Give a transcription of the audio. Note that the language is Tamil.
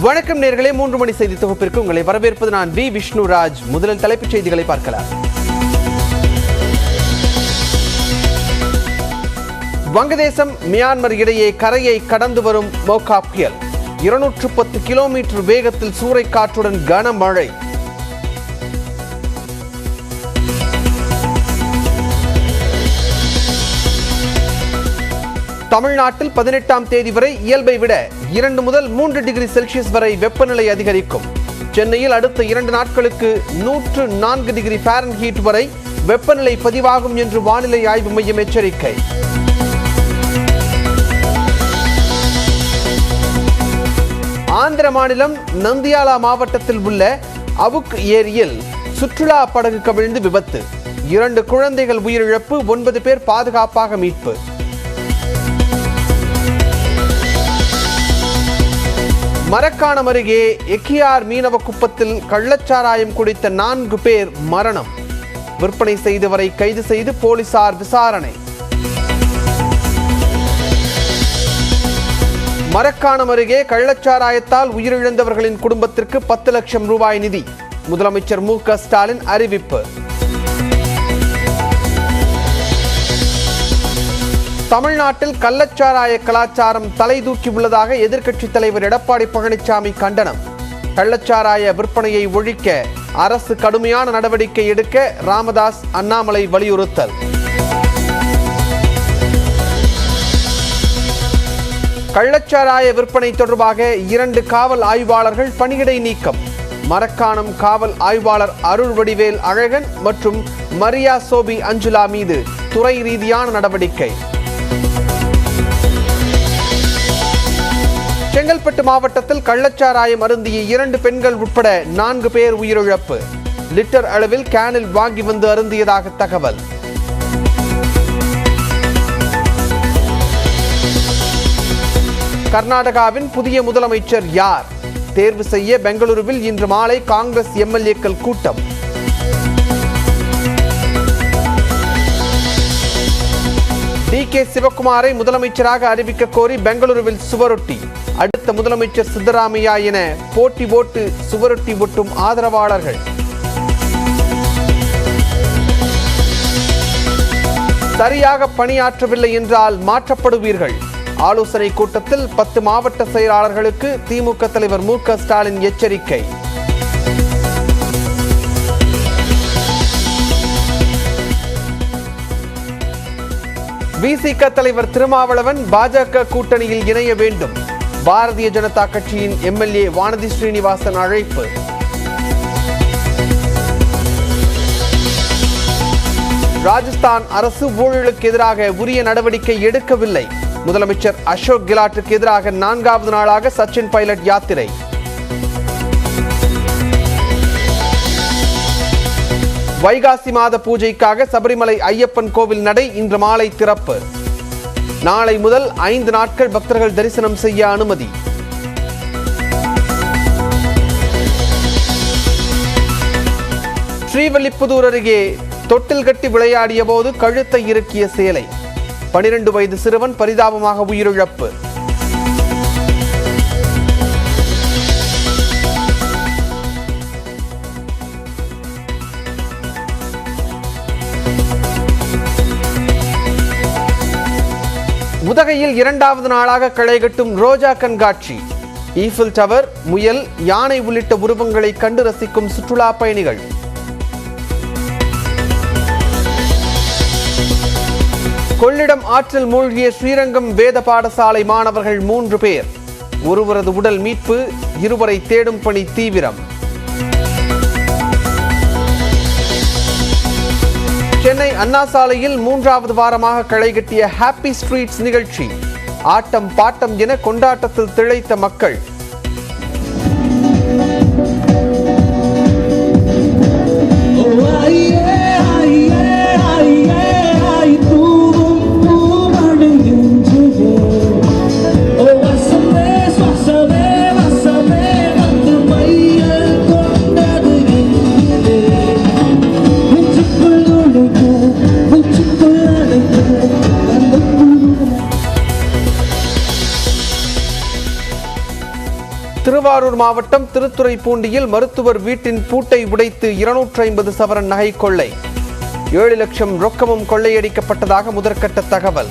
வணக்கம் நேர்களே மூன்று மணி செய்தி தொகுப்பிற்கு உங்களை வரவேற்பது நான் வி விஷ்ணுராஜ். முதலில் தலைப்புச் செய்திகளை பார்க்கலாம். வங்கதேசம் மியான்மர் இடையே கரையை கடந்து வரும் மோகா புயல். இருநூற்று பத்து கிலோமீட்டர் வேகத்தில் சூறைக்காற்றுடன் கனமழை. தமிழ்நாட்டில் பதினெட்டாம் தேதி வரை இயல்பை விட இரண்டு முதல் மூன்று டிகிரி செல்சியஸ் வரை வெப்பநிலை அதிகரிக்கும். சென்னையில் அடுத்த இரண்டு நாட்களுக்கு நூற்று நான்கு டிகிரி ஃபாரன்ஹீட் வரை வெப்பநிலை பதிவாகும் என்று வானிலை ஆய்வு மையம் எச்சரிக்கை. ஆந்திர மாநிலம் நந்தியாலா மாவட்டத்தில் உள்ள அவுக் ஏரியில் சுற்றுலா படகு கவிழ்ந்து விபத்து. இரண்டு குழந்தைகள் உயிரிழப்பு ஒன்பது பேர் பாதுகாப்பாக மீட்பு. மரக்காணம் அருகே எக்கியார் மீனவ குப்பத்தில் கள்ளச்சாராயம் குடித்த நான்கு பேர் மரணம். விற்பனை செய்தவரை கைது செய்து போலீசார் விசாரணை. மரக்காணம் அருகே கள்ளச்சாராயத்தால் உயிரிழந்தவர்களின் குடும்பத்திற்கு பத்து லட்சம் ரூபாய் நிதி. முதலமைச்சர் மு க ஸ்டாலின் அறிவிப்பு. தமிழ்நாட்டில் கள்ளச்சாராய கலாச்சாரம் தலை தூக்கி உள்ளதாக எதிர்க்கட்சித் தலைவர் எடப்பாடி பழனிசாமி கண்டனம். கள்ளச்சாராய விற்பனையை ஒழிக்க அரசு கடுமையான நடவடிக்கை எடுக்க ராமதாஸ் அண்ணாமலை வலியுறுத்தல். கள்ளச்சாராய விற்பனை தொடர்பாக இரண்டு காவல் ஆய்வாளர்கள் பணியிடை நீக்கம். மரக்காணம் காவல் ஆய்வாளர் அருள் வடிவேல் அழகன் மற்றும் மரியா சோபி அஞ்சுலா மீது துறை ரீதியான நடவடிக்கை. செங்கல்பட்டு மாவட்டத்தில் கள்ளச்சாராயம் அருந்திய இரண்டு பெண்கள் உட்பட நான்கு பேர் உயிரிழப்பு. லிட்டர் அளவில் கேனில் வாங்கி வந்து அருந்தியதாக தகவல். கர்நாடகாவின் புதிய முதலமைச்சர் யார்? தேர்வு செய்ய பெங்களூருவில் இன்று மாலை காங்கிரஸ் எம்எல்ஏக்கள் கூட்டம். டி கே சிவக்குமாரை முதலமைச்சராக அறிவிக்க கோரி பெங்களூருவில் சுவரொட்டி. அடுத்த முதலமைச்சர் சித்தராமையா என போட்டி போட்டு சுவரொட்டி ஒட்டும் ஆதரவாளர்கள். சரியாக பணியாற்றவில்லை என்றால் மாற்றப்படுவீர்கள். ஆலோசனை கூட்டத்தில் பத்து மாவட்ட செயலாளர்களுக்கு திமுக தலைவர் மு க ஸ்டாலின் எச்சரிக்கை. விசிக தலைவர் திருமாவளவன் பாஜக கூட்டணியில் இணைய வேண்டும். பாரதிய ஜனதா கட்சியின் எம்எல்ஏ வானதி ஸ்ரீனிவாசன் அழைப்பு. ராஜஸ்தான் அரசு ஊழலுக்கு எதிராக உரிய நடவடிக்கை எடுக்கவில்லை. முதலமைச்சர் அசோக் கெலாட்டுக்கு எதிராக நான்காவது நாளாக சச்சின் பைலட் யாத்திரை. வைகாசி மாத பூஜைக்காக சபரிமலை ஐயப்பன் கோவில் நடை இன்று மாலை திறப்பு. நாளை முதல் ஐந்து நாட்கள் பக்தர்கள் தரிசனம் செய்ய அனுமதி. ஸ்ரீவல்லிப்புதூர் அருகே தொட்டில் கட்டி விளையாடிய போது கழுத்தை இறுக்கிய சேலை. பனிரெண்டு வயது சிறுவன் பரிதாபமாக உயிரிழப்பு. உதகையில் இரண்டாவது நாளாக களைகட்டும் ரோஜா கண்காட்சி. ஈஃபில் டவர் முயல் யானை உள்ளிட்ட உருவங்களை கண்டு ரசிக்கும் சுற்றுலா பயணிகள். கொள்ளிடம் ஆற்றில் மூழ்கிய ஸ்ரீரங்கம் வேத பாடசாலை மாணவர்கள் மூன்று பேர். ஒருவரது உடல் மீட்பு இருவரை தேடும் பணி தீவிரம். சென்னை அண்ணா சாலையில் மூன்றாவது வாரமாக களைகட்டிய ஹாப்பி ஸ்ட்ரீட்ஸ் நிகழ்ச்சி. ஆட்டம் பாட்டம் என கொண்டாட்டத்தில் திளைத்த மக்கள். திருவாரூர் மாவட்டம் திருத்துறைப்பூண்டியில் மருத்துவர் வீட்டின் பூட்டை உடைத்து இருநூற்று ஐம்பது சவரன் நகை கொள்ளை. ஏழு லட்சம் ரொக்கமும் கொள்ளையடிக்கப்பட்டதாக முதற்கட்ட தகவல்.